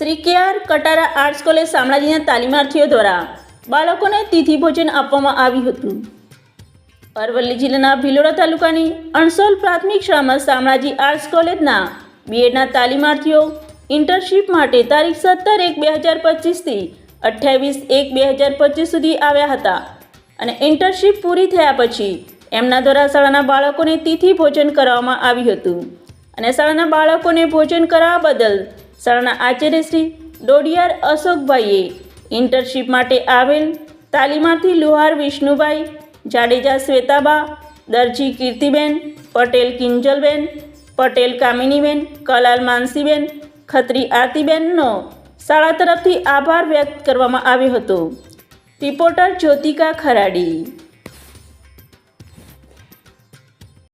Shri K R Katara arts college શામળાજીના તાલીમાર્થીઓ દ્વારા બાળકોને તિથિ ભોજન આપવામાં આવ્યું હતું. અરવલ્લી જિલ્લાના ભિલોડા તાલુકાની અણસોલ પ્રાથમિક શાળામાં શામળાજી આર્ટ્સ કોલેજના બીએડના તાલીમાર્થીઓ ઇન્ટર્નશીપ માટે તારીખ સત્તર એક બે હજાર પચીસથી અઠ્યાવીસ એક બે હજાર પચીસ સુધી આવ્યા હતા અને ઇન્ટર્નશીપ પૂરી થયા પછી એમના દ્વારા શાળાના બાળકોને તિથિ ભોજન કરવામાં આવ્યું હતું. અને શાળાના બાળકોને ભોજન કરાવવા બદલ શાળાના આચાર્ય શ્રી ડોડિયાર અશોકભાઈએ ઇન્ટર્નશીપ માટે આવેલ તાલીમાર્થી લુહાર વિષ્ણુભાઈ, જાડેજા શ્વેતાબા, દરજી કીર્તિબેન, પટેલ કિંજલબેન, પટેલ કામિનીબેન, કલાલ માનસીબેન, ખત્રી આરતીબેનનો શાળા તરફથી આભાર વ્યક્ત કરવામાં આવ્યો હતો. રિપોર્ટર જ્યોતિકા ખરાડી.